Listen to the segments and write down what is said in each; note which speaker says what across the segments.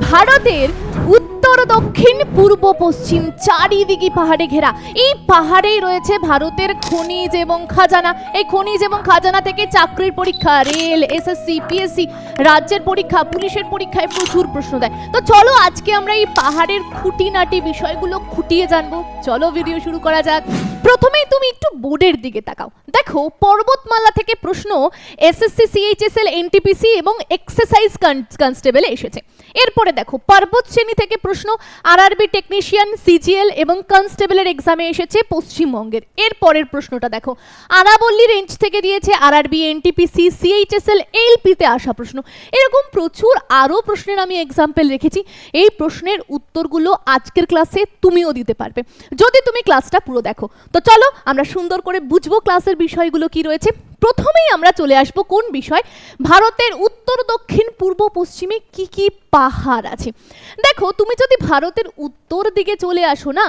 Speaker 1: ভারতের উত্তর, দক্ষিণ, পূর্ব, পশ্চিম, চারিদিকে পাহাড়ে ঘেরা। এই পাহাড়েই রয়েছে ভারতের খনিজ এবং খাজানা। এই খনিজ এবং খাজানা থেকে চাকরির পরীক্ষা, রেল এসএসসি পিএসসি রাজ্যের পরীক্ষা, পুলিশের পরীক্ষায় প্রচুর প্রশ্ন দেয়। তো চলো আজকে আমরা এই পাহাড়ের খুঁটিনাটি বিষয়গুলো খুঁটিয়ে জানব। চলো ভিডিও শুরু করা যাক। প্রথমেই তুমি একটু বোর্ডের দিকে তাকাও। দেখো, পর্বতমালা থেকে প্রশ্ন এসএসসি সিএইচএসএল এনটিপিসি এবং এক্সারসাইজ কনস্টেবল এসেছে। এরপরে দেখো, পর্বত শ্রেণি থেকে প্রশ্ন আরআরবি টেকনিশিয়ান সিজিএল এবং কনস্টেবলের এক্সামে এসেছে পশ্চিমবঙ্গের। এর পরের প্রশ্নটা দেখো। আরাবল্লী রেঞ্জ থেকে দিয়েছে আরআরবি এনটিপিসি সিএইচএসএল এলপিতে আসা প্রশ্ন। এরকম প্রচুর আরও প্রশ্নের আমি এক্সাম্পল রেখেছি। এই প্রশ্নের উত্তরগুলো আজকের ক্লাসে তুমিও দিতে পারবে। যদি তুমি ক্লাসটা পুরো দেখো। তো চলো আমরা সুন্দর করে বুঝব ক্লাসের বিষয়গুলো কি রয়েছে। প্রথমেই আমরা চলে আসব কোন বিষয়? ভারতের উত্তর, দক্ষিণ, পূর্ব, পশ্চিমে কি কি পাহাড় আছে? দেখো, তুমি যদি ভারতের উত্তর দিকে চলে আসো না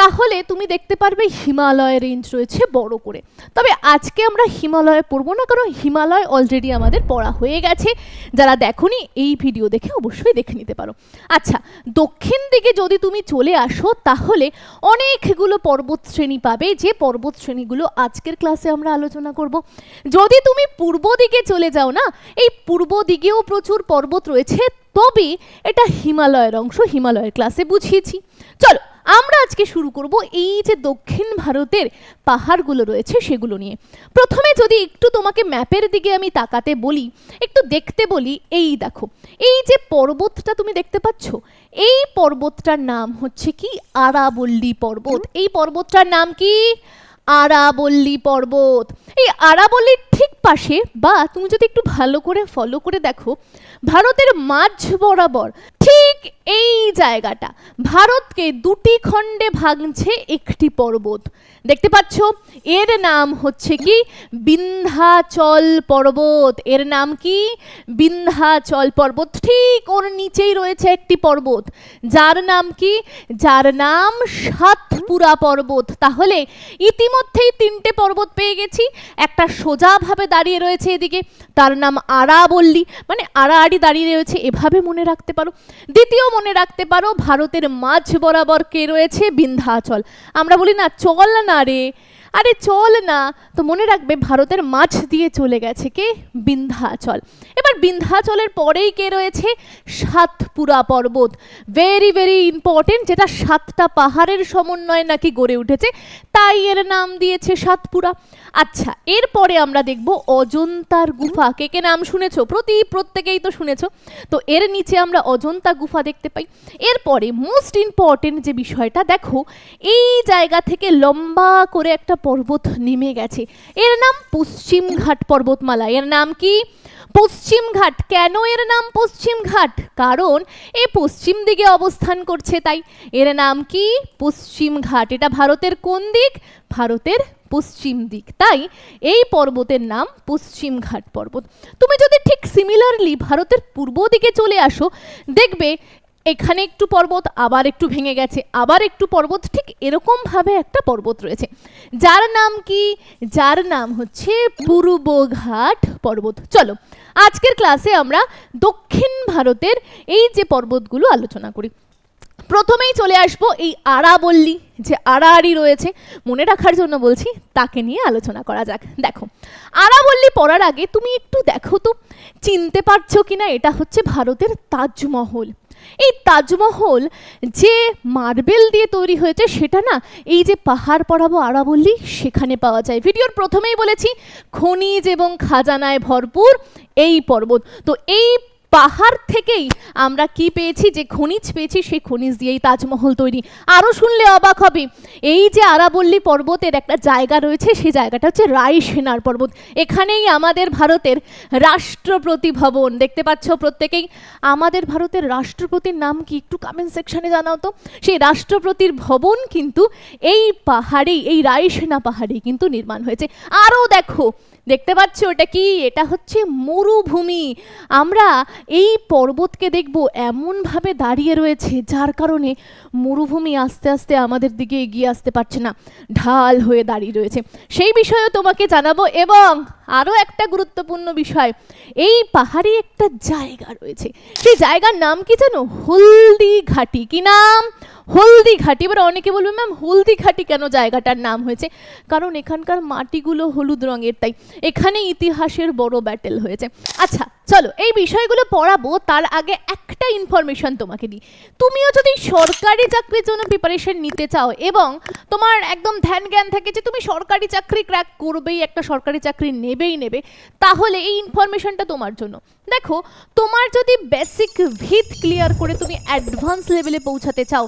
Speaker 1: তাহলে তুমি দেখতে পারবে হিমালয় রেঞ্জ রয়েছে বড় করে। তবে আজকে আমরা হিমালয়ে পড়ব না, কারণ হিমালয় অলরেডি আমাদের পড়া হয়ে গেছে। যারা দেখোনি, এই ভিডিও দেখে অবশ্যই দেখে নিতে পারো। আচ্ছা দক্ষিণ দিকে যদি তুমি চলে আসো, তাহলে অনেকগুলো পর্বত শ্রেণি পাবে। যে পর্বত শ্রেণীগুলো আজকের ক্লাসে আমরা আলোচনা করব। যদি তুমি পূর্ব দিকে চলে যাও না, এই পূর্ব দিকেও প্রচুর পর্বত রয়েছে, তবে এটা হিমালয়ের অংশ, হিমালয়ের ক্লাসে বুঝিয়েছি। চলো আমরা আজকে শুরু করব এই যে দক্ষিণ ভারতের পাহাড়গুলো রয়েছে সেগুলো নিয়ে। প্রথমে যদি একটু তোমাকে ম্যাপের দিকে আমি তাকাতে বলি, একটু দেখতে বলি, এই দেখো, এই যে পর্বতটা তুমি দেখতে পাচ্ছ, এই পর্বতটার নাম হচ্ছে কি? আরাবল্লী পর্বত। এই পর্বতটার নাম কি? আরাবল্লী পর্বত। এই আরাবল্লীর ঠিক পাশে, বা তুমি যদি একটু ভালো করে ফলো করে দেখো, ভারতের মাঝ বরাবর ঠিক এই জায়গাটা। ভারতকে দুটি খণ্ডে ভাঙছে একটি পর্বত। দেখতে পাচ্ছ, এর নাম হচ্ছে কি? বিন্ধ্যাচল পর্বত। এর নাম কি? বিন্ধ্যাচল পর্বত। ঠিক ওর নিচেই রয়েছে একটি পর্বত। যার নাম কি? যার নাম সাতপুরা পর্বত। তাহলে ইতিমধ্যেই তিনটে পর্বত পেয়ে গেছি। একটা সোজাভাবে দাঁড়িয়ে রয়েছে এদিকে। তার নাম আরাবল্লী। মানে আড়াআড়ি দাঁড়িয়ে রয়েছে, এভাবে মনে রাখতে পারো। দ্বিতীয় মনে রাখতে পারো, ভারতের মাঝ বরাবর কে রয়েছে? বিন্ধ্যাচল। আমরা বলি না, চল না রে আরে চল না, তো মনে রাখবে ভারতের মাঝ দিয়ে চলে গেছে কে? বিন্ধ্যাচল। এবার বিন্ধ্যাচলের পরেই কে রয়েছে? সাতপুরা পর্বত। ভেরি ভেরি ইম্পর্টেন্ট যেটা সাতটা পাহাড়ের সমন্বয়ে নাকি গড়ে উঠেছে, তাই এর নাম দিয়েছে সাতপুরা। আচ্ছা এরপরে আমরা দেখব অজন্তার গুফা। কে কে নাম শুনেছো? প্রতি প্রত্যেকেই তো শুনেছো। তো এর নিচে আমরা অজন্তা গুফা দেখতে পাই। এরপরে মোস্ট ইম্পর্টেন্ট যে বিষয়টা, দেখো, এই জায়গা থেকে লম্বা করে একটা পর্বত নেমে গেছে। এর নাম পশ্চিমঘাট পর্বতমালা। এর নাম কি? পশ্চিমঘাট কেন এর নাম পশ্চিমঘাট কারণ এ পশ্চিম দিকে অবস্থান করছে তাই। এর নাম কি? পশ্চিমঘাট এটা ভারতের কোন দিক? ভারতের পশ্চিম দিক। তাই এই পর্বতের নাম পশ্চিমঘাট পর্বত। তুমি যদি ঠিক সিমিলারলি ভারতের পূর্ব দিকে চলে আসো, দেখবে এখানে একটু পর্বত, আবার একটু ভেঙে গেছে, আবার একটু পর্বত, ঠিক এরকমভাবে একটা পর্বত রয়েছে। যার নাম কি? যার নাম হচ্ছে পূর্বঘাট পর্বত। চলো, আজকের ক্লাসে আমরা দক্ষিণ ভারতের এই যে পর্বতগুলো আলোচনা করি। প্রথমেই চলে আসব এই আরাবল্লী, যে আড়াআড়ি রয়েছে। মনে রাখার জন্য বলছি, তাকে নিয়ে আলোচনা করা যাক। দেখো, আরাবল্লী পড়ার আগে তুমি একটু দেখো তো, চিনতে পারছ কিনা? এটা হচ্ছে ভারতের তাজমহল। এই তাজমহল যে মার্বেল দিয়ে তৈরি হয়েছে, সেটা না এই যে পাহাড় পড়াবো আরাবল্লি, সেখানে পাওয়া যায়। ভিডিওর প্রথমেই বলেছি, খনিজ এবং খাজানায় ভরপুর এই পর্বত। তো এই পাহাড় থেকেই আমরা কি পেয়েছি, যে খনিজ পেয়েছি, সেই খনিজ দিয়েই তাজমহল তৈরি। আরও শুনলে অবাক হবে। এই যে আরাবল্লী পর্বতের একটা জায়গা রয়েছে, সেই জায়গাটা হচ্ছে রায় সেনার পর্বত। এখানেই আমাদের ভারতের রাষ্ট্রপতি ভবন দেখতে পাচ্ছ প্রত্যেকেই। আমাদের ভারতের রাষ্ট্রপতির নাম কি একটু কমেন্ট সেকশনে জানাও তো। সেই রাষ্ট্রপতির ভবন কিন্তু এই পাহাড়েই, এই রায় সেনা পাহাড়েই কিন্তু নির্মাণ হয়েছে। আরও দেখো দেখতে পাচ্ছ এটা কি? এটা হচ্ছে মরুভূমি। আমরা এই পর্বতকে দেখব এমনভাবে দাঁড়িয়ে রয়েছে, যার কারণে মরুভূমি আস্তে আস্তে আমাদের দিকে এগিয়ে আসতে পারছে না, ঢাল হয়ে দাঁড়িয়ে রয়েছে। সেই বিষয়েও তোমাকে জানাব এবং আরও একটা গুরুত্বপূর্ণ বিষয়, এই পাহাড়ে একটা জায়গা রয়েছে। সেই জায়গার নাম কি জানো হলদি ঘাটি কি নাম? হলদি ঘাটি এবার অনেকে বলবে, ম্যাম হলদি ঘাটি কেন জায়গাটার নাম হয়েছে? কারণ এখানকার মাটিগুলো হলুদ রঙের, তাই এখানে ইতিহাসের বড় ব্যাটেল হয়েছে। আচ্ছা চলো, এই বিষয়গুলো পড়াবো, তার আগে একটা ইনফরমেশন তোমাকে দিই। তুমিও যদি সরকারি চাকরির জন্য প্রিপারেশন নিতে চাও এবং তোমার একদম ধ্যান জ্ঞান থাকে যে তুমি সরকারি চাকরি ক্র্যাক করবেই, একটা সরকারি চাকরি নেবেই, নেবে, তাহলে এই ইনফরমেশনটা তোমার জন্য। দেখো, তোমার যদি বেসিক ভিত ক্লিয়ার করে তুমি অ্যাডভান্স লেভেলে পৌঁছাতে চাও,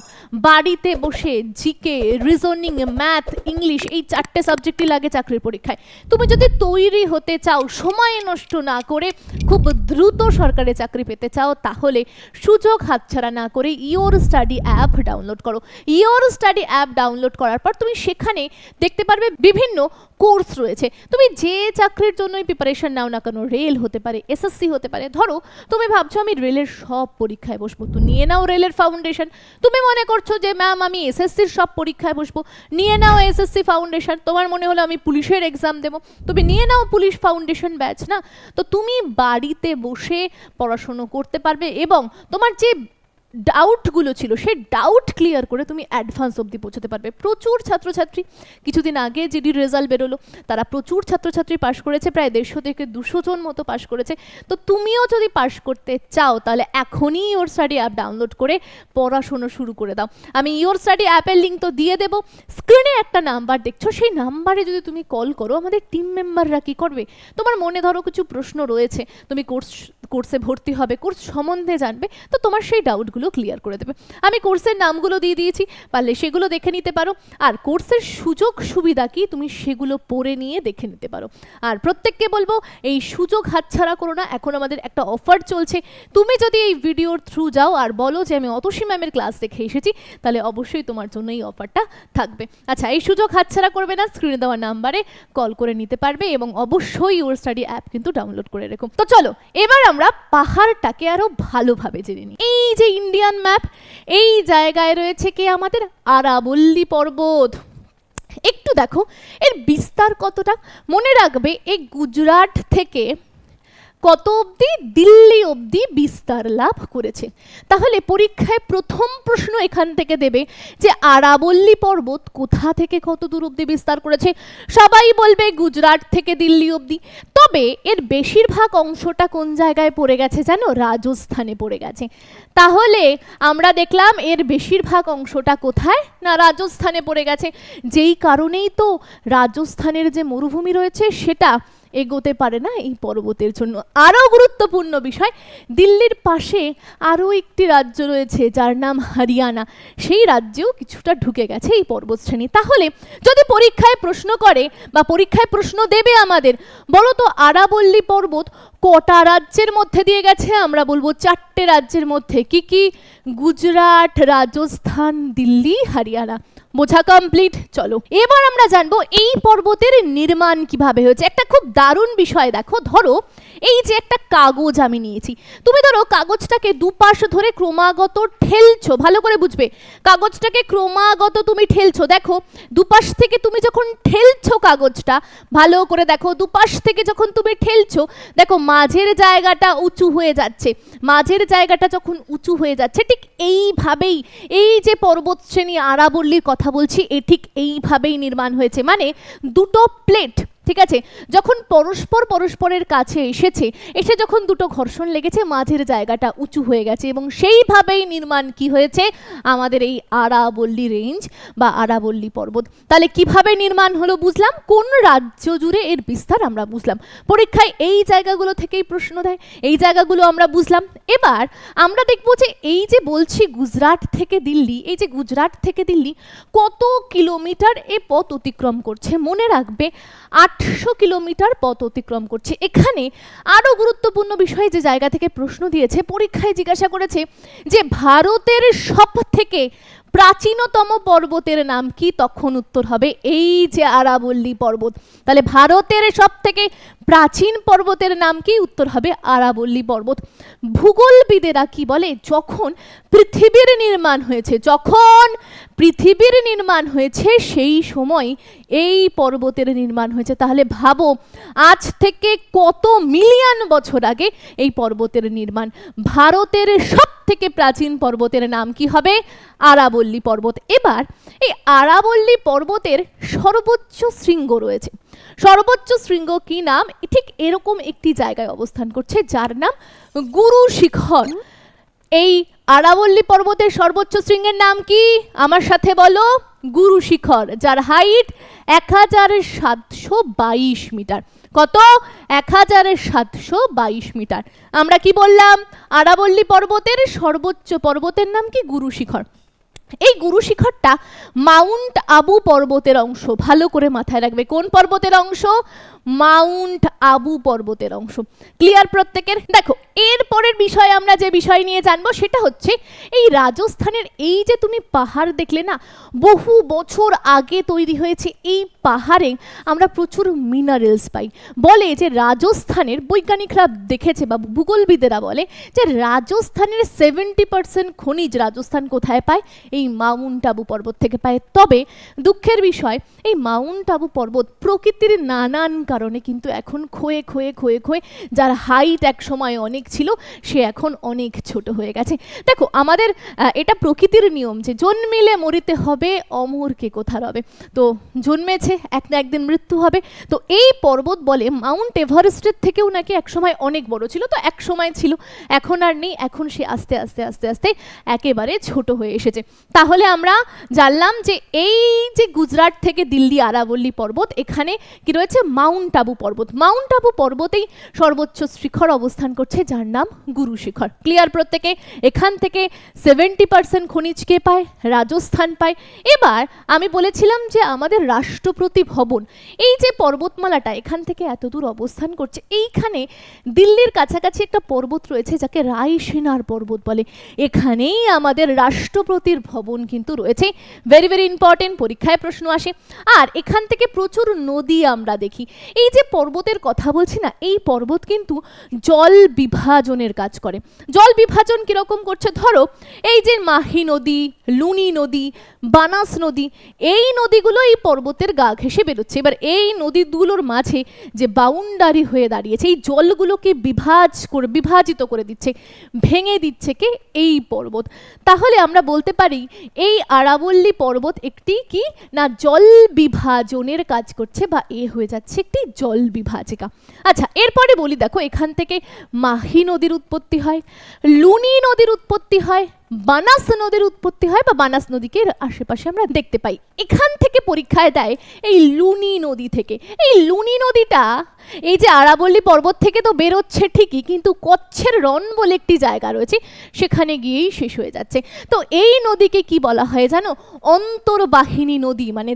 Speaker 1: বাড়িতে বসে জিকে রিজনিং ম্যাথ ইংলিশ এই চারটে সাবজেক্টই লাগে চাকরির পরীক্ষায়। তুমি যদি তৈরি হতে চাও, সময় নষ্ট না করে খুব দ্রুত সরকারি চাকরি পেতে চাও, তাহলে সুযোগ হাতছাড়া না করে ইওর স্টাডি অ্যাপ ডাউনলোড করো। ইওর স্টাডি অ্যাপ ডাউনলোড করার পর তুমি সেখানে দেখতে পারবে বিভিন্ন কোর্স রয়েছে। তুমি যে চাকরির জন্যই প্রিপারেশন নাও না কেন, রেল হতে পারে এসএসসি হতে পারে, ধরো তুমি ভাবছ আমি রেলের সব পরীক্ষায় বসবো, তো নিয়ে নাও রেলের ফাউন্ডেশন তুমি মনে করছ যে, ম্যাম, আমি এসএসসির সব পরীক্ষায় বসবো, নিয়ে নাও এসএসসি ফাউন্ডেশন তোমার মনে হলো আমি পুলিশের এক্সাম দেবো। তুমি নিয়ে নাও পুলিশ ফাউন্ডেশন ব্যাচ না? তো তুমি বাড়িতে বসে পড়াশুনো করতে পারবে এবং তোমার যে ডাউটগুলো ছিল সেই ডাউট ক্লিয়ার করে তুমি অ্যাডভান্স অবধি পৌঁছাতে পারবে। প্রচুর ছাত্রছাত্রী, কিছুদিন আগে যেটি রেজাল্ট বেরোলো, তারা প্রচুর ছাত্রছাত্রী পাশ করেছে, প্রায় দেড়শো থেকে দুশো জন মতো পাশ করেছে। তো তুমিও যদি পাশ করতে চাও, তাহলে এখনই ইওর স্টাডি অ্যাপ ডাউনলোড করে পড়াশুনো শুরু করে দাও। আমি ইওর স্টাডি অ্যাপের লিঙ্ক তো দিয়ে দেবো। স্ক্রিনে একটা নাম্বার দেখছ, সেই নাম্বারে যদি তুমি কল করো, আমাদের টিম মেম্বাররা কি করবে? তোমার মনে ধরো কিছু প্রশ্ন রয়েছে, তুমি কোর্স কোর্সে ভর্তি হবে কোর্স সম্বন্ধে জানবে, তো তোমার সেই ডাউটগুলো ক্লিয়ার করে দেবে। আমি কোর্সের নামগুলো দিয়ে দিয়েছি, পারলে সেগুলো দেখে নিতে পারো। আর কোর্সের সুযোগ সুবিধা কি? তুমি সেগুলো পড়ে নিয়ে দেখে নিতে পারো। আর প্রত্যেককে বলব, এই সুযোগ হাতছাড়া করো না। এখন আমাদের একটা অফার চলছে। তুমি যদি এই ভিডিওর থ্রু যাও আর বলো যে, আমি অতসী ম্যামের ক্লাস দেখে এসেছি, তাহলে অবশ্যই তোমার জন্য এই অফারটা থাকবে। আচ্ছা এই সুযোগ হাতছাড়া করবে না। স্ক্রিনে দেওয়া নাম্বারে কল করে নিতে পারবে এবং অবশ্যই ওর স্টাডি অ্যাপ কিন্তু ডাউনলোড করে রেখো। তো চলো, এবার আমরা পাহাড়টাকে আরও ভালোভাবে জেনে নিই। এই যে ইন্ডিয়ান ম্যাপ এই জায়গায় রয়েছে কি আমাদের আরাবল্লী পর্বত। একটু দেখো, এর বিস্তার কতটা? মনে রাখবে, এই গুজরাট থেকে কত অবধি? দিল্লি অবধি বিস্তার লাভ করেছে। তাহলে পরীক্ষায় প্রথম প্রশ্ন এখান থেকে দেবে যে আরাবল্লী পর্বত কোথা থেকে কত দূর অবধি বিস্তার করেছে? সবাই বলবে গুজরাট থেকে দিল্লি অবধি। তবে এর বেশিরভাগ অংশটা কোন জায়গায় পড়ে গেছে জানো? রাজস্থানে পড়ে গেছে। তাহলে আমরা দেখলাম এর বেশিরভাগ অংশটা কোথায়? না, রাজস্থানে পড়ে গেছে। যেই কারণেই তো রাজস্থানের যে মরুভূমি রয়েছে, সেটা এগোতে পারে না এই পর্বতের জন্য। আরও গুরুত্বপূর্ণ বিষয়, দিল্লির পাশে আরও একটি রাজ্য রয়েছে যার নাম হরিয়ানা। সেই রাজ্যেও কিছুটা ঢুকে গেছে এই পর্বতশ্রেণী। তাহলে যদি পরীক্ষায় প্রশ্ন করে বা পরীক্ষায় প্রশ্ন দেবে আমাদের, বলো তো আরাবল্লী পর্বত কটা রাজ্যের মধ্যে দিয়ে গেছে? আমরা বলব চারটে রাজ্যের মধ্যে। কি কি? গুজরাট, রাজস্থান, দিল্লি, হরিয়ানা। বোঝা কমপ্লিট চলো। এবার আমরা জানব এই পর্বতের নির্মাণ কীভাবে হয়েছে। একটা খুব দারুণ বিষয় দেখো, ধরো, এই যে একটা কাগজ আমি নিয়েছি। তুমি ধরো, কাগজটাকে দুপাশ ধরে ক্রমাগত ঠেলছো, ভালো করে বুঝবে। কাগজটাকে ক্রমাগত তুমি ঠেলছো, দেখো, দুপাশ থেকে তুমি যখন ঠেলছো কাগজটা, ভালো করে দেখো, দুপাশ থেকে যখন তুমি ঠেলছো, দেখো, মাঝের জায়গাটা উঁচু হয়ে যাচ্ছে। মাঝের জায়গাটা যখন উঁচু হয়ে যাচ্ছে, ঠিক এইভাবেই এই যে পর্বত শ্রেণি আরাবল্লীর কথা বলছি এ ঠিক এইভাবেই নির্মাণ হয়েছে। মানে দুটো প্লেট ঠিক আছে? যখন পরস্পর পরস্পরের কাছে এসেছে, এসে যখন দুটো ঘর্ষণ লেগেছে, মাঝের জায়গাটা উঁচু হয়ে গেছে এবং সেইভাবেই নির্মাণ কি হয়েছে? আমাদের এই আরাবল্লী রেঞ্জ বা আরাবল্লী পর্বত। তাহলে কীভাবে নির্মাণ হলো বুঝলাম? কোন রাজ্য জুড়ে এর বিস্তার আমরা বুঝলাম। পরীক্ষায় এই জায়গাগুলো থেকেই প্রশ্ন দেয়, এই জায়গাগুলো আমরা বুঝলাম। এবার আমরা দেখব যে এই যে বলছি গুজরাট থেকে দিল্লি, এই যে গুজরাট থেকে দিল্লি কত কিলোমিটার এ পথ অতিক্রম করছে? মনে রাখবে আটশো কিলোমিটার পথ অতিক্রম করছে। এখানে আরও গুরুত্বপূর্ণ বিষয়ে যে জায়গা থেকে প্রশ্ন দিয়েছে, পরীক্ষায় জিজ্ঞাসা করেছে যে ভারতের সব থেকে প্রাচীনতম পর্বতের নাম কি? তখন উত্তর হবে এই যে আরাবল্লী পর্বত। তাহলে ভারতের সব থেকে প্রাচীন পর্বতের নাম কি? উত্তর হবে আরাবল্লী পর্বত। ভূগোলবিদেরা কি বলে? যখন পৃথিবীর নির্মাণ হয়েছে, যখন পৃথিবীর নির্মাণ হয়েছে, সেই সময় এই পর্বতের নির্মাণ হয়েছে। তাহলে ভাবো, আজ থেকে কত মিলিয়ন বছর আগে এই পর্বতের নির্মাণ? ভারতের সব থেকে প্রাচীন পর্বতের নাম কি হবে? আরাবল্লী পর্বত। এবার এই আরাবল্লী পর্বতের সর্বোচ্চ শৃঙ্গ রয়েছে। সর্বোচ্চ শৃঙ্গ কি নাম? ঠিক এরকম একটি জায়গায় অবস্থান করছে, যার নাম গুরু শিখর। এই আরাবল্লী পর্বতের সর্বোচ্চ শৃঙ্গের নাম কি? আমার সাথে বলো, গুরু শিখর, যার হাইট এক হাজার সাতশো বাইশ মিটার। কত? এক হাজার সাতশো বাইশ মিটার। আমরা কি বললাম? আরাবল্লী পর্বতের সর্বোচ্চ পর্বতের নাম কি? গুরু শিখর। এই গুরু শিখরটা মাউন্ট আবু পর্বতের অংশ। ভালো করে মাথায় রাখবে। কোন পর্বতের অংশ? মাউন্ট আবু পর্বতের অংশ। ক্লিয়ার প্রত্যেকের? দেখো, এর পরের বিষয় আমরা যে বিষয় নিয়ে জানব, সেটা হচ্ছে এই রাজস্থানের এই যে তুমি পাহাড় দেখলে না, বহু বছর আগে তৈরি হয়েছে এই পাহাড়ে আমরা প্রচুর মিনারেলস পাই। বলে যে রাজস্থানের বৈজ্ঞানিকরা দেখেছে বা ভূগোলবিদেরা বলে যে রাজস্থানের সেভেন্টি পার্সেন্ট খনিজ রাজস্থান কোথায় পায়? এই মাউন্ট আবু পর্বত থেকে পায়। তবে দুঃখের বিষয়, এই মাউন্ট আবু পর্বত প্রকৃতির নানান কারণে কিন্তু এখন ক্ষয়ে ক্ষয়ে ক্ষয়ে ক্ষয়ে যার হাইট এক সময় অনেক ছিল, সে এখন অনেক ছোট হয়ে গেছে। দেখো, আমাদের এটা প্রকৃতির নিয়ম যে জন্মিলে মরিতে হবে, অমরকে কোথা রবে তো জন্মেছে, এক না একদিন মৃত্যু হবে। তো এই পর্বত বলে মাউন্ট এভারেস্টের থেকেও নাকি এক সময় অনেক বড় ছিল, তো এক সময় ছিল। এখন আর নেই, এখন সে আস্তে আস্তে আস্তে আস্তে একেবারে ছোট হয়ে এসেছে। তাহলে আমরা জানলাম যে এই যে গুজরাট থেকে দিল্লি আরাবল্লী পর্বত, এখানে কি রয়েছে? মাউন্ট আবু পর্বত। মাউন্ট আবু পর্বতেই সর্বোচ্চ শিখর অবস্থান করছে, যার নাম গুরু শিখর। ক্লিয়ার প্রত্যেকে? এখান থেকে সেভেন্টি পার্সেন্ট খনিজ কে পায়? রাজস্থান পায়? এবার আমি বলেছিলাম যে আমাদের রাষ্ট্রপতি ভবন, এই যে পর্বতমালাটা এখান থেকে এত দূর অবস্থান করছে, এইখানে দিল্লির কাছাকাছি একটা পর্বত রয়েছে, যাকে রায়সেনার পর্বত বলে। এখানেই আমাদের রাষ্ট্রপতির ভবন। কিন্তু রয়েছে। ভেরি ভেরি ইম্পর্টেন্ট পরীক্ষায় প্রশ্ন আসে। আর এখান থেকে প্রচুর নদী আমরা দেখি। এই যে পর্বতের কথা বলছি না, এই পর্বত কিন্তু জল বিভাজনের কাজ করে। জল বিভাজন কীরকম করছে? ধরো, এই যে মাহি নদী, লুনি নদী, বানাস নদী, এই নদীগুলো এই পর্বতের গা ঘেঁষে বেরোচ্ছে। এবার এই নদীগুলোর মাঝে যে বাউন্ডারি হয়ে দাঁড়িয়েছে, এই জলগুলোকে বিভাজ করে, বিভাজিত করে দিচ্ছে, ভেঙে দিচ্ছে কে এই পর্বত। তাহলে আমরা বলতে পারি এই আরাবল্লী পর্বত একটি কি? না, জল বিভাজনের কাজ করছে বা এ হয়ে যাচ্ছে একটি জল বিভাজিকা। আচ্ছা এরপরে বলি, দেখো, এখান থেকে মাহি নদীর উৎপত্তি হয়, লুনি নদীর উৎপত্তি হয় বানাস নদীর উৎপত্তি হয় বা বানাস নদীকে আশেপাশে আমরা দেখতে পাই। এখান থেকে পরীক্ষায় দেয় এই লুনি নদী থেকে। এই লুনি নদীটা, এই যে আরাবল্লী পর্বত থেকে তো বেরোচ্ছে ঠিকই, কিন্তু কচ্ছের রন বলে একটি জায়গা রয়েছে, সেখানে গিয়েই শেষ হয়ে যাচ্ছে। তো এই নদীকে কি বলা হয় জানো? অন্তর্বাহিনী নদী মানে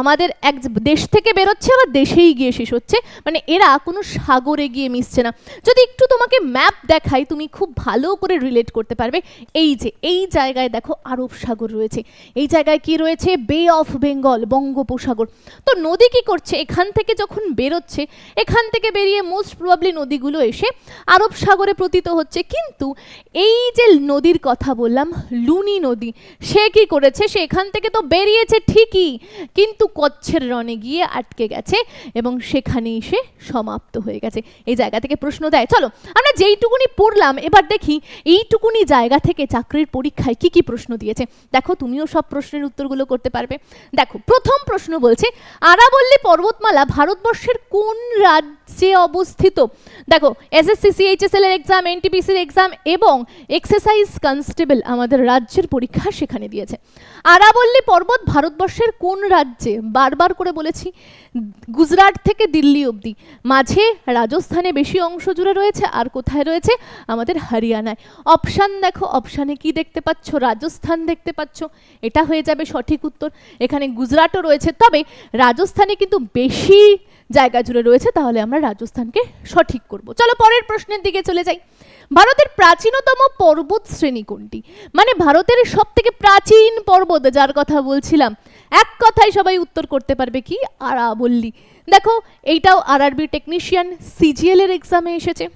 Speaker 1: আমাদের এক দেশ থেকে বেরোচ্ছে, আবার দেশেই গিয়ে শেষ হচ্ছে। মানে এরা কোনো সাগরে গিয়ে মিশছে না। যদি একটু তোমাকে ম্যাপ দেখাই, তুমি খুব ভালো করে রিলেট করতে পারবে। এই যে, এই জায়গায় দেখো আরব সাগর রয়েছে। এই জায়গায় কি রয়েছে? বে অফ বেঙ্গল বঙ্গোপসাগর। তো নদী কি করছে? এখান থেকে যখন বেরোচ্ছে, এখান থেকে বেরিয়ে মোস্ট প্রবাবলি নদীগুলো এসে আরব সাগরে প্রতীত হচ্ছে। কিন্তু এই যে নদীর কথা বললাম, লুনি নদী, সে কি করেছে? সে এখান থেকে তো বেরিয়েছে ঠিকই। কিন্তু কচ্ছের রনে গিয়ে আটকে গেছে এবং সেখানেই সে সমাপ্ত হয়ে গেছে। এই জায়গা থেকে প্রশ্ন দেয়, চলো, আমরা যেইটুকুনি পড়লাম, এবার দেখি এইটুকুনি জায়গা থেকে চাকরির পরীক্ষায় কি কি প্রশ্ন দিয়েছে। দেখো, তুমিও সব প্রশ্নের উত্তরগুলো করতে পারবে। দেখো, প্রথম প্রশ্ন বলছে, আরাবল্লী পর্বতমালা ভারতবর্ষের কোন রাজ্যে অবস্থিত। দেখো এসএসসি সিএইচএসএল এর এক্সাম এনটিপিসির এক্সাম এবং এক্সারসাইজ কনস্টেবল আমাদের রাজ্যের পরীক্ষা সেখানে দিয়েছে। আরাবল্লী পর্বত ভারতবর্ষের কোন রাজ্যে? বারবার করে বলেছি, গুজরাট থেকে দিল্লি অবধি। মাঝে রাজস্থানে বেশি অংশ জুড়ে রয়েছে, আর কোথায় রয়েছে? আমাদের হরিয়ানায়। অপশান দেখো অপশানে কি দেখতে পাচ্ছ? রাজস্থান দেখতে পাচ্ছ। এটা হয়ে যাবে সঠিক উত্তর। এখানে গুজরাটও রয়েছে। তবে রাজস্থানে কিন্তু বেশি জায়গা জুড়ে রয়েছে, তাহলে আমরা রাজস্থানকে সঠিক করব। চলো পরের প্রশ্নের দিকে চলে যাই। ভারতের প্রাচীনতম পর্বত শ্রেণি কোনটি? মানে ভারতের সব থেকে প্রাচীন পর্বত, যার কথা বলছিলাম। এক কথায় সবাই উত্তর করতে পারবে কি? আরাবল্লী। দেখো, এইটাও আরআরবি টেকনিশিয়ান সিজিএল এর এক্সামে এসেছে।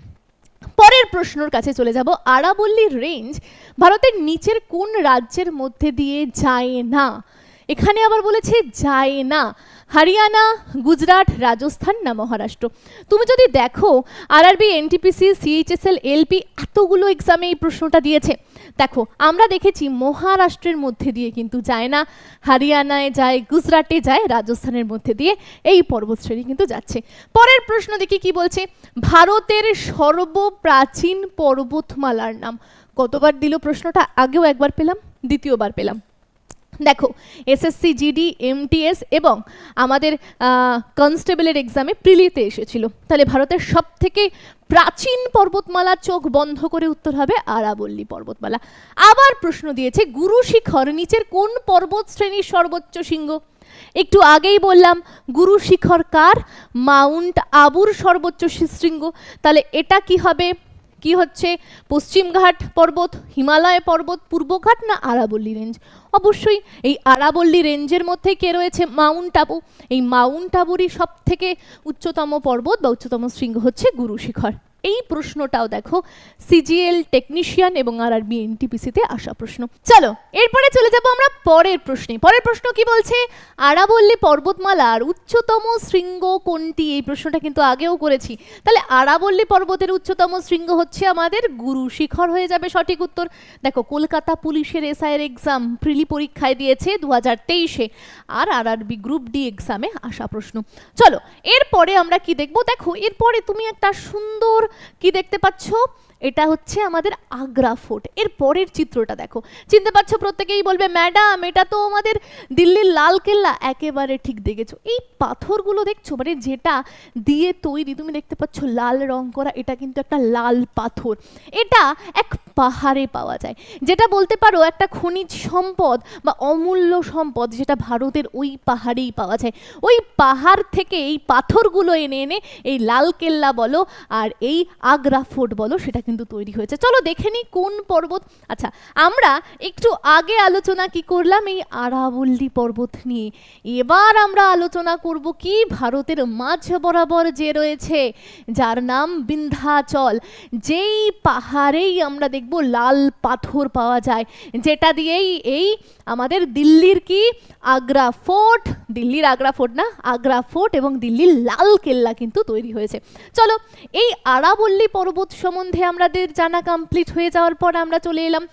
Speaker 1: পরের প্রশ্নর কাছে চলে যাব। আরাবল্লীর রেঞ্জ ভারতের নিচের কোন রাজ্যের মধ্যে দিয়ে যায় না? এখানে আবার বলেছে যায় না। হরিয়ানা, গুজরাট, রাজস্থান না মহারাষ্ট্র? তুমি যদি দেখো আরআরবি এনটিপিসি সিএইচএসএল এলপি এতগুলো এক্সামে এই প্রশ্নটা দিয়েছে। দেখো, আমরা দেখেছি মহারাষ্ট্রের মধ্যে দিয়ে কিন্তু যায় না, হরিয়ানায় যায়, গুজরাটে যায়, রাজস্থানের মধ্যে দিয়ে এই পর্বতশ্রেণী কিন্তু যাচ্ছে। পরের প্রশ্ন দেখি কি বলছে? ভারতের সর্বপ্রাচীন পর্বতমালার নাম। কতবার দিল প্রশ্নটা? আগেও একবার পেলাম, দ্বিতীয়বার পেলাম। দেখো এসএসসি জিডি এমটিএস এবং আমাদের কনস্টেবলের এক্সামে প্রিলিতে এসেছিল। তাহলে ভারতের সব থেকে প্রাচীন পর্বতমালা চোখ বন্ধ করে উত্তর হবে আরাবল্লী পর্বতমালা। আবার প্রশ্ন দিয়েছে, গুরু শিখর নিচের কোন পর্বত শ্রেণির সর্বোচ্চ শৃঙ্গ? একটু আগেই বললাম, গুরু শিখর কার? মাউন্ট আবুর সর্বোচ্চ শৃঙ্গ। তাহলে এটা কি হবে? কি হচ্ছে? পশ্চিমঘাট পর্বত, হিমালয় পর্বত পূর্বঘাট না আরাবল্লী রেঞ্জ অবশ্যই এই আরাবল্লী রেঞ্জের মধ্যে কে রয়েছে? মাউন্ট আবু। এই মাউন্ট আবুরই সব থেকে উচ্চতম পর্বত বা উচ্চতম শৃঙ্গ হচ্ছে গুরু শিখর এই প্রশ্নটাও দেখো সিজিএল টেকনিশিয়ান এবং আর আর বি এনটিপিসিতে আসা প্রশ্ন। চলো, এরপরে চলে যাব আমরা পরের প্রশ্নে। পরের প্রশ্ন কি বলছে? আরাবল্লী পর্বতমালার উচ্চতম শৃঙ্গ কোনটি? এই প্রশ্নটা কিন্তু আগেও করেছি। তাহলে আরাবল্লী পর্বতের উচ্চতম শৃঙ্গ হচ্ছে আমাদের গুরু শিখর হয়ে যাবে সঠিক উত্তর। দেখো, কলকাতা পুলিশের এসআইয়ের এক্সাম প্রিলি পরীক্ষায় দিয়েছে দু হাজার তেইশে আর R R B group D এক্সামে আসা প্রশ্ন। চলো, এরপরে আমরা কি দেখব? দেখো, এরপরে তুমি একটা সুন্দর কি দেখতে পাচ্ছ? এটা হচ্ছে আমাদের আগ্রা ফোর্ট। এর পরের চিত্রটা দেখো। চিনতে পারছ প্রত্যেকেই বলবে, ম্যাডাম, এটা তো আমাদের দিল্লির লাল কেল্লা একেবারে ঠিক দেখেছ। এই পাথরগুলো দেখছ? মানে যেটা দিয়ে তৈরি, তুমি দেখতে পাচ্ছ লাল রং করা, এটা কিন্তু একটা লাল পাথর। এটা এক পাহাড়ে পাওয়া যায়। যেটা বলতে পারো, একটা খনিজ সম্পদ বা অমূল্য সম্পদ যেটা ভারতের ওই পাহাড়েই পাওয়া যায়। ওই পাহাড় থেকে এই পাথরগুলো এনে এনে এই লাল কেল্লা বলো আর এই আগ্রা ফোর্ট বলো সেটা কিন্তু তৈরি হয়েছে। চলো দেখে নিই কোন পর্বত। আচ্ছা আমরা একটু আগে আলোচনা কি করলাম এই আরাবল্লী পর্বত নিয়ে। এবার আমরা আলোচনা করব কি ভারতের মাঝ বরাবর যে রয়েছে, যার নাম বিন্ধ্যাচল। যেই পাহাড়েই আমরা দেখব লাল পাথর পাওয়া যায়, যেটা দিয়েই এই আমাদের দিল্লির কি? আগ্রা ফোর্ট। দিল্লির আগ্রা ফোর্ট না, আগ্রা ফোর্ট এবং দিল্লির লাল কেল্লা কিন্তু তৈরি হয়েছে। চলো, এই আরাবল্লী পর্বত সম্বন্ধে আমাদের জানা কমপ্লিট হয়ে যাওয়ার পর আমরা চলে এলাম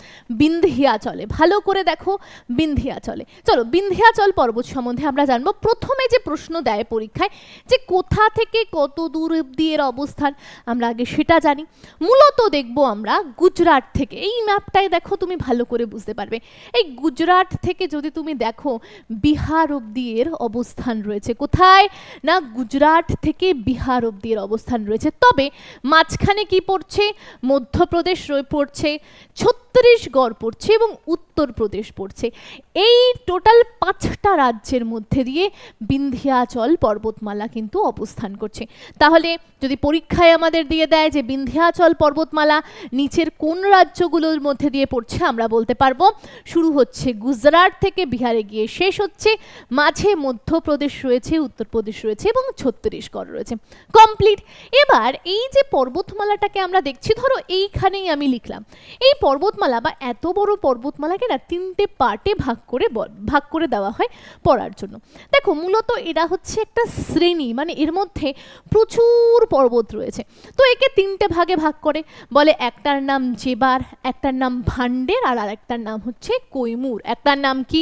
Speaker 1: বিন্ধ্যাচলে। ভালো করে দেখো বিন্ধ্যাচলে। চলো, বিন্ধ্যাচল পর্বত সম্বন্ধে আমরা জানব। প্রথমে যে প্রশ্ন দেয় পরীক্ষায় যে কোথা থেকে কত দূর অব্দি এর অবস্থান, আমরা আগে সেটা জানি। মূলত দেখব আমরা গুজরাট থেকে। এই ম্যাপটায় দেখো তুমি ভালো করে বুঝতে পারবে। এই গুজরাট থেকে যদি তুমি দেখো বিহার অব্দি এর অবস্থান রয়েছে কোথায়? না, গুজরাট থেকে বিহার অব্দি এর অবস্থান রয়েছে। তবে মাঝখানে কি পড়ছে? মধ্যপ্রদেশ পড়ছে ছত্তিশগড় পড়ছে এবং উত্তরপ্রদেশ পড়ছে। এই টোটাল পাঁচটা রাজ্যের মধ্যে দিয়ে বিন্ধ্যাচল পর্বতমালা কিন্তু অবস্থান করছে। তাহলে যদি পরীক্ষায় আমাদের দিয়ে দেয় যে বিন্ধ্যাচল পর্বতমালা নিচের কোন রাজ্যগুলোর মধ্যে দিয়ে পড়ছে, আমরা বলতে পারব, শুরু হচ্ছে গুজরাট থেকে, বিহারে গিয়ে শেষ হচ্ছে, মাঝে মধ্যপ্রদেশ রয়েছে, উত্তরপ্রদেশ রয়েছে এবং ছত্তিশগড় রয়েছে। কমপ্লিট। এবার এই যে পর্বতমালাটাকে আমরা দেখছি ধরো এইখানেই আমি লিখলাম। এই পর্বতমালা বা এত বড় পর্বতমালাকে না তিনটে পার্টে ভাগ করে ভাগ করে দেওয়া হয় পড়ার জন্য। দেখো, মূলত এরা হচ্ছে একটা শ্রেণি মানে এর মধ্যে প্রচুর পর্বত রয়েছে। তো একে তিনটে ভাগে ভাগ করে, বলে একটার নাম জেবার, একটার নাম ভান্ডের, আর আরেকটার নাম হচ্ছে কৈমুর। একটার নাম কি?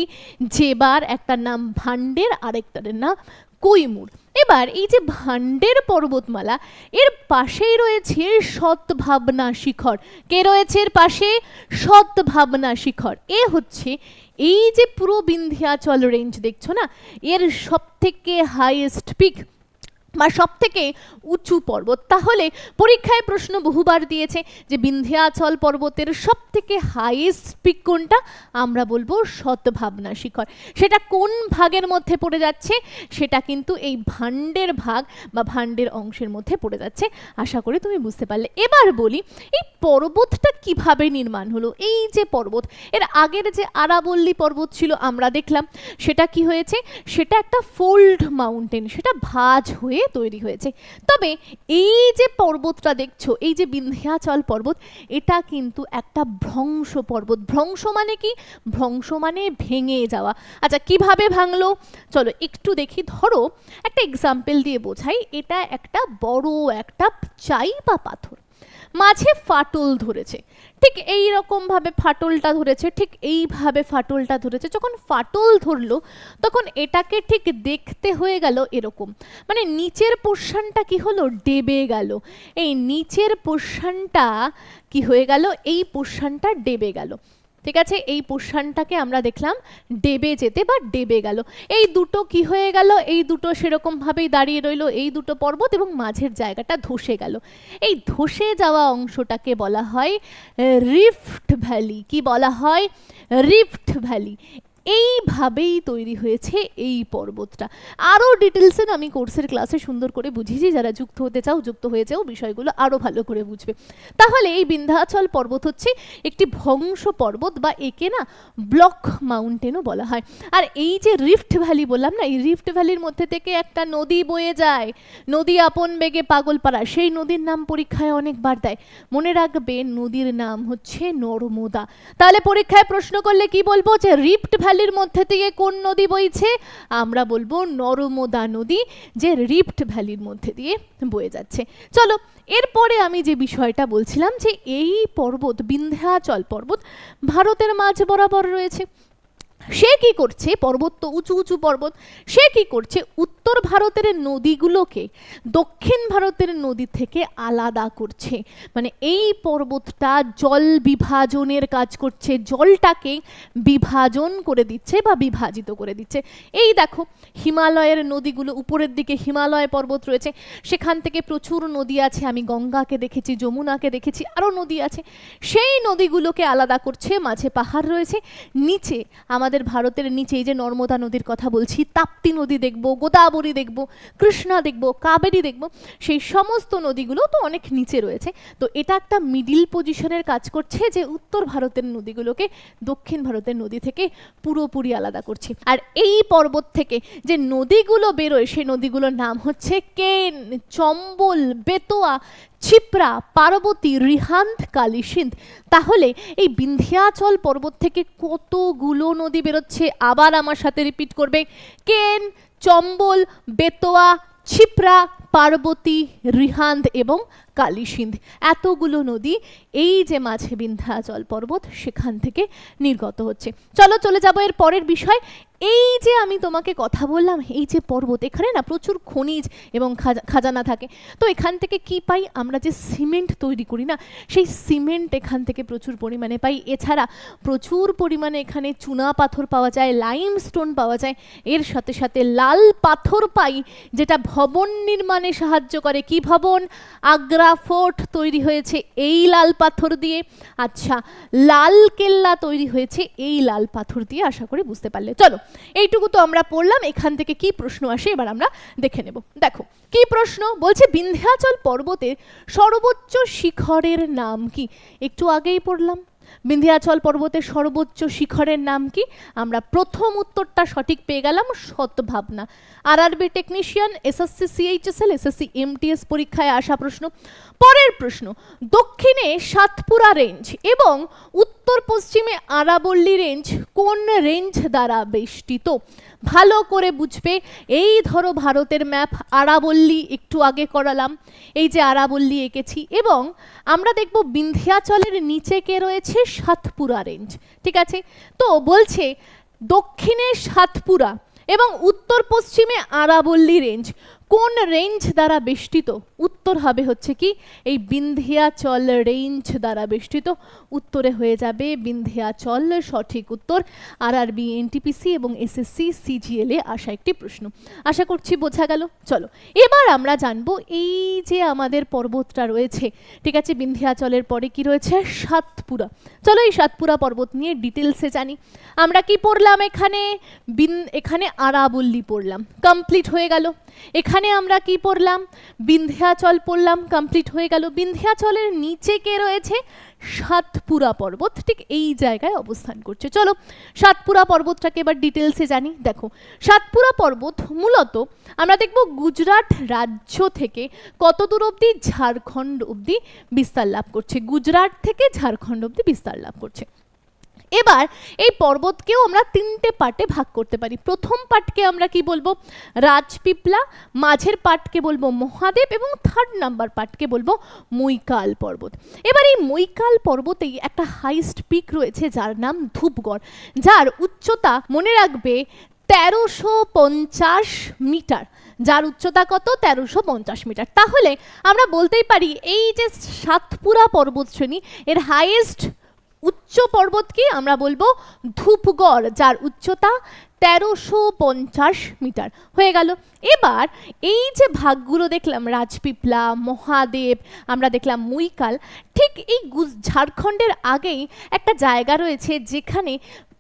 Speaker 1: জেবার, একটার নাম ভান্ডের, আরেকটার নাম কৈমুর। এবার এই যে ভান্ডের পর্বতমালা, এর পাশেই রয়েছে সৎভাবনা শিখর। কে রয়েছে এর পাশে? সৎভাবনা শিখর। এ হচ্ছে এই যে পুরো বিন্ধ্যাচল রেঞ্জ দেখছ না? এর সব থেকে হাইয়েস্ট পিক বা সব থেকে উঁচু পর্বত। তাহলে পরীক্ষায় প্রশ্ন বহুবার দিয়েছে যে বিন্ধ্যাচল পর্বতের সব থেকে হাইয়েস্ট পিক কোনটা? আমরা বলব শতভাবনা শিখর। সেটা কোন ভাগের মধ্যে পড়ে যাচ্ছে? সেটা কিন্তু এই ভাণ্ডের ভাগ বা ভাণ্ডের অংশের মধ্যে পড়ে যাচ্ছে। আশা করি তুমি বুঝতে পারলে। এবার বলি, এই পর্বতটা কীভাবে নির্মাণ হলো? এই যে পর্বত, এর আগের যে আরাবল্লী পর্বত ছিল, আমরা দেখলাম। সেটা কি হয়েছে? সেটা একটা ফোল্ড মাউন্টেন, সেটা ভাজ হয়ে তৈরি হয়েছে। তবে এই যে পর্বতটা দেখছ, এই যে বিন্ধ্যাচল পর্বত, এটা কিন্তু একটা ভ্রংশ পর্বত। ভ্রংশ মানে কি? ভ্রংশ মানে ভেঙে যাওয়া। আচ্ছা কীভাবে ভাঙলো? চলো একটু দেখি। ধরো, একটা এক্সাম্পল দিয়ে বোঝাই। এটা একটা বড় একটা চাই বা পাথর। মাঝে ফাটল ধরেছে। ঠিক এই রকম ভাবে ফাটলটা ধরেছে, ঠিক এইভাবে ফাটলটা ধরেছে। যখন ফাটল ধরলো, তখন এটাকে ঠিক দেখতে হয়ে গেল এরকম। মানে নিচের পোর্শনটা কি হলো? ডেবে গেল। এই নিচের পোর্শনটা কি হয়ে গেল? এই পোর্শনটা ডেবে গেল। ঠিক আছে? এই পোর্শনটাকে আমরা দেখলাম ডেবে যেতে বা ডেবে গেল। এই দুটো কি হয়ে গেল? এই দুটো সেরকমভাবেই দাঁড়িয়ে রইল। এই দুটো পর্বত এবং মাঝের জায়গাটা ধসে গেল। এই ধসে যাওয়া অংশটাকে বলা হয় রিফট ভ্যালি। কি বলা হয়? Rift valley. এইভাবেই তৈরি হয়েছে এই পর্বতটা। আরও ডিটেলসে আমি কোর্সের ক্লাসে সুন্দর করে বুঝিয়েছি, যারা যুক্ত হতে চাও, যুক্ত হয়ে যাও বিষয়গুলো আরও ভালো করে বুঝবে। তাহলে এই বিন্ধ্যাচল পর্বত হচ্ছে একটি ভংস পর্বত বা একে না ব্লক মাউন্টেনও বলা হয়। আর এই যে রিফট ভ্যালি বললাম না, এই রিফট ভ্যালির মধ্যে থেকে একটা নদী বয়ে যায়। নদী আপন বেগে পাগলপাড়া, সেই নদীর নাম পরীক্ষায় অনেকবার দেয়। মনে রাখবে, নদীর নাম হচ্ছে নর্মদা। তাহলে পরীক্ষায় প্রশ্ন করলে কি বলব যে রিফট ভ্যালির মধ্যে থেকে কোন নদী বইছে? আমরা বলব নরমদা নদী, যে রিফ্ট ভ্যালির মধ্যে দিয়ে বয়ে যাচ্ছে। চলো, এরপরে আমি যে বিষয়টা বলছিলাম যে এই পর্বত, বিন্ধ্যাচল পর্বত ভারতের মাঝ বরাবর রয়েছে। সে কি করছে? পর্বত তো উঁচু উঁচু পর্বত। সে কি করছে? উত্তর ভারতের নদীগুলোকে দক্ষিণ ভারতের নদী থেকে আলাদা করছে। মানে এই পর্বতটা জল বিভাজনের কাজ করছে। জলটাকে বিভাজন করে দিচ্ছে বা বিভাজিত করে দিচ্ছে। এই দেখো, হিমালয়ের নদীগুলো, উপরের দিকে হিমালয় পর্বত রয়েছে। সেখান থেকে প্রচুর নদী আছে। আমি গঙ্গাকে দেখেছি, যমুনাকে দেখেছি, আরও নদী আছে। সেই নদীগুলোকে আলাদা করছে, মাঝে পাহাড় রয়েছে। নিচে আমাদের ভারতের নিচে যে নর্মদা নদীর কথা বলছি, তাপ্তি নদী দেখব, গোদাবরী দেখব, কৃষ্ণা দেখব, কাবেরী দেখব, সেই সমস্ত নদীগুলো তো অনেক নিচে রয়েছে। তো এটা একটা মিডিল পজিশনের কাজ করছে যে উত্তর ভারতের নদীগুলোকে দক্ষিণ ভারতের নদী থেকে পুরোপুরি আলাদা করছে। আর এই পর্বত থেকে যে নদীগুলো বেরোয়, সেই নদীগুলোর নাম হচ্ছে কেন, চম্বল, বেতোয়া ক্ষিপ্রা, পার্বতী রিহান্ত কালিসিন্ধ। তাহলে এই বিন্ধ্যাচল পর্বত থেকে কতগুলো নদী বেরোচ্ছে আবার আমার সাথে রিপিট করবে। কেন, চম্বল, বেতোয়া ছিপ্রা পার্বতী রিহান্দ এবং কালিসিন্ধ এতগুলো নদী, এই যে মাঝে বিন্ধ্যাচল পর্বত, সেখান থেকে নির্গত হচ্ছে। চলো চলে যাব এর পরের বিষয়। এই যে আমি তোমাকে কথা বললাম, এই যে পর্বত, এখানে না প্রচুর খনিজ এবং খাজা- খাজানা থাকে। তো এখান থেকে কি পাই? আমরা যে সিমেন্ট তৈরি করি না, সেই সিমেন্ট এখান থেকে প্রচুর পরিমাণে পাই। এছাড়া প্রচুর পরিমাণে এখানে চুনা পাথর পাওয়া যায় লাইম স্টোন পাওয়া যায়। এর সাথে সাথে লাল পাথর পাই, যেটা ভবন নির্মাণে সাহায্য করে। কি ভবন? আগ্রা ফোর্ট তৈরি হয়েছে এই লাল পাথর দিয়ে। আচ্ছা লাল কেল্লা তৈরি হয়েছে এই লাল পাথর দিয়ে, আশা করি বুঝতে পারলে। চলো, এইটুকু তো আমরা পড়লাম, এখান থেকে কি প্রশ্ন আসে এবার আমরা দেখে নেব। দেখো, কি প্রশ্ন? বলছে, বিন্ধ্যাচল পর্বতের সর্বোচ্চ শিখরের নাম কি? একটু আগেই পড়লাম। বিন্ধ্যাচল পর্বতের সর্বোচ্চ শিখরের নাম কি? আমরা প্রথম উত্তরটা সঠিক পেয়ে গেলাম সৎভাবনা R RB technician SSC CHSL SSC MTS পরীক্ষায় আসা প্রশ্ন। পরের প্রশ্ন, দক্ষিণে সাতপুরা রেঞ্জ এবং উত্তর পশ্চিমে আরাবল্লী রেঞ্জ কোন রেঞ্জ দ্বারা বেষ্টিত? ভালো করে বুঝবে। এই ধরো ভারতের ম্যাপ, আরাবল্লী একটু আগে করালাম। এই যে আরাবল্লী এঁকেছি এবং আমরা দেখব বিন্ধিয়াচলের নিচে কে রয়েছে? সাতপুরা রেঞ্জ ঠিক আছে? তো বলছে দক্ষিণে সাতপুরা এবং উত্তর পশ্চিমে আরাবল্লী রেঞ্জ কোন রেঞ্জ দ্বারা বেষ্টিত? উত্তর হবে হচ্ছে কি, এই বিন্ধিয়াচল রেঞ্জ দ্বারা বেষ্টিত। উত্তরে হয়ে যাবে বিন্ধ্যাচল, সঠিক উত্তর। আর আর বি এনটিপিসি এবং এসএসসি সিজিএল আসা একটি প্রশ্ন। আশা করছি বোঝা গেল। চলো, এবার আমরা জানব এই যে আমাদের পর্বতটা রয়েছে, ঠিক আছে? বিন্ধিয়াচলের পরে কি রয়েছে? সাতপুরা। চলো এই সাতপুরা পর্বত নিয়ে ডিটেলসে জানি। আমরা কি পড়লাম এখানে? বিন, এখানে আরাবল্লী পড়লাম। কমপ্লিট হয়ে গেল। এখানে আমরা কি পড়লাম? বিন্ধ্যাচল পড়লাম কমপ্লিট হয়ে গেল। বিন্ধ্যাচলের নিচে কে রয়েছে? সাতপুরা পর্বত, ঠিক এই জায়গায় অবস্থান করছে। চলো, সাতপুরা পর্বতটাকে এবার ডিটেলসে জানি। দেখো, সাতপুরা পর্বত মূলত আমরা দেখব গুজরাট রাজ্য থেকে কত দূর অবধি? ঝাড়খণ্ড অবধি বিস্তার লাভ করছে। গুজরাট থেকে ঝাড়খণ্ড অবধি বিস্তার লাভ করছে। এবার এই পর্বতকেও আমরা তিনটে পার্টে ভাগ করতে পারি। প্রথম পার্টকে আমরা কি বলব? রাজপিপলা, মাঝের পার্টকে বলব মহাদেব এবং থার্ড নাম্বার পার্টকে বলব মৈকাল পর্বত। এবার এই মৈকাল পর্বতেই একটা হাইস্ট পিক রয়েছে যার নাম ধূপগড়, যার উচ্চতা মনে রাখবে তেরোশো পঞ্চাশ মিটার। যার উচ্চতা কত? তেরোশো পঞ্চাশ মিটার। তাহলে আমরা বলতেই পারি এই যে সাতপুরা পর্বত শ্রেণি এর হাইয়েস্ট উচ্চ পর্বতকে আমরা বলব ধূপগড়, যার উচ্চতা তেরোশো পঞ্চাশ মিটার। হয়ে গেল। এবার এই যে ভাগগুলো দেখলাম, রাজপিপলা, মহাদেব, আমরা দেখলাম মুইকাল ঠিক এই ঝাড়খণ্ডের আগেই একটা জায়গা রয়েছে যেখানে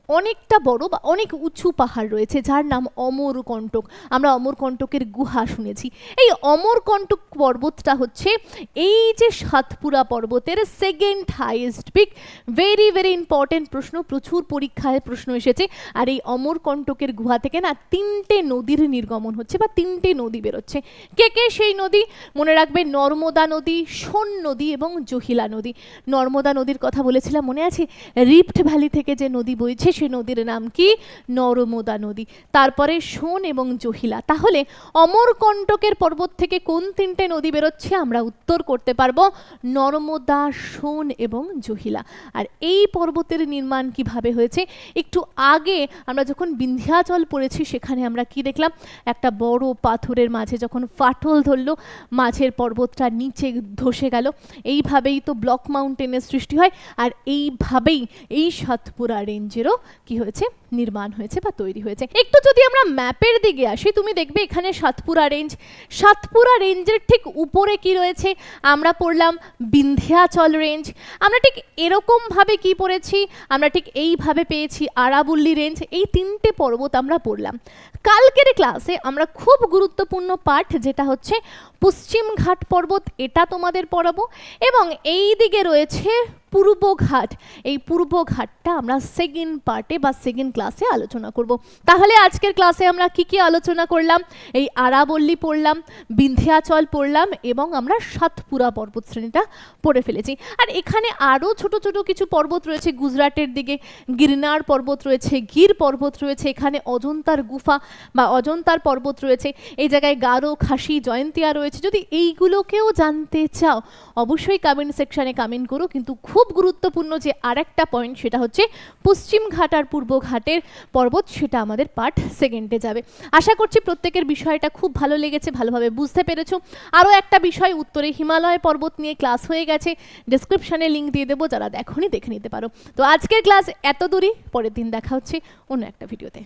Speaker 1: অনেকটা বড় বা অনেক উঁচু পাহাড় রয়েছে, যার নাম অমরকণ্টক। আমরা অমরকণ্টকের গুহা শুনেছি। এই অমরকণ্টক পর্বতটা হচ্ছে এই যে সাতপুরা পর্বতের second highest peak very very important প্রশ্ন, প্রচুর পরীক্ষায় প্রশ্ন এসেছে। আর এই অমরকণ্টকের গুহা থেকে না তিনটে নদীর নির্গমন হচ্ছে বা তিনটে নদী বেরোচ্ছে। কে কে সেই নদী? মনে রাখবে নর্মদা নদী, সোন নদী এবং জহিলা নদী। নর্মদা নদীর কথা বলেছিলাম, মনে আছে? রিফ্ট ভ্যালি থেকে যে নদী বইছে সে নদীর নাম কি? নর্মদা নদী। তারপরে সোন এবং জহিলা। তাহলে অমরকণ্টকের পর্বত থেকে কোন তিনটে নদী বেরোচ্ছে আমরা উত্তর করতে পারব? নর্মদা, সোন এবং জহিলা। আর এই পর্বতের নির্মাণ কীভাবে হয়েছে? একটু আগে আমরা যখন বিন্ধ্যাচল পড়েছি, সেখানে আমরা কি দেখলাম? একটা বড় পাথরের মাঝে যখন ফাটল ধরলো, মাঝের পর্বতটা নিচে ধসে গেল। এইভাবেই তো ব্লক মাউন্টেনের সৃষ্টি হয়। আর এইভাবেই এই সাতপুরা রেঞ্জেরও কি হয়েছে? নির্মাণ হয়েছে বা তৈরি হয়েছে। একটু যদি আমরা ম্যাপের দিকে আসি, তুমি দেখবে এখানে সাতপুরা রেঞ্জ। সাতপুরা রেঞ্জের ঠিক উপরে কি রয়েছে? আমরা পড়লাম বিন্ধ্যাচল রেঞ্জ। আমরা ঠিক এরকমভাবে কি পড়েছি? আমরা ঠিক এইভাবে পেয়েছি আরাবল্লী রেঞ্জ। এই তিনটে পর্বত আমরা পড়লাম। কালকের ক্লাসে আমরা খুব গুরুত্বপূর্ণ পাঠ, যেটা হচ্ছে পশ্চিম ঘাট পর্বত, এটা তোমাদের পড়াবো। এবং এই দিকে রয়েছে পূর্ব ঘাট এই পূর্বঘাটটা আমরা সেকেন্ড পার্টে বা সেকেন্ড ক্লাসে আলোচনা করব। তাহলে আজকের ক্লাসে আমরা কি কি আলোচনা করলাম? এই আরাবল্লী পড়লাম, বিন্ধ্যাচল পড়লাম এবং আমরা সাতপুরা পর্বত শ্রেণীটা পড়ে ফেলেছি। আর এখানে আরও ছোট ছোট কিছু পর্বত রয়েছে। গুজরাটের দিকে গিরনার পর্বত রয়েছে, গির পর্বত রয়েছে, এখানে অজন্তার গুফা বা অজন্তার পর্বত রয়েছে। এই জায়গায় গারো, খাসি, জয়ন্তিয়া রয়েছে। যদি এইগুলোকেও জানতে চাও, অবশ্যই কমেন্ট সেকশানে কমেন্ট করো, কিন্তু খুব গুরুত্বপূর্ণ যে আরেকটা পয়েন্ট সেটা হচ্ছে পশ্চিম ঘাট আর পূর্ব ঘাটের পর্বত, সেটা আমাদের পার্ট সেকেন্ডে যাবে। আশা করছি প্রত্যেকের বিষয়টা খুব ভালো লেগেছে, ভালোভাবে বুঝতে পেরেছ। আরও একটা বিষয়, উত্তরে হিমালয় পর্বত নিয়ে ক্লাস হয়ে গেছে। ডিসক্রিপশানে লিঙ্ক দিয়ে দেবো, যারা দেখনি দেখে নিতে পারো। তো আজকের ক্লাস এত দূরই, পরের দিন দেখা হচ্ছে অন্য একটা ভিডিওতে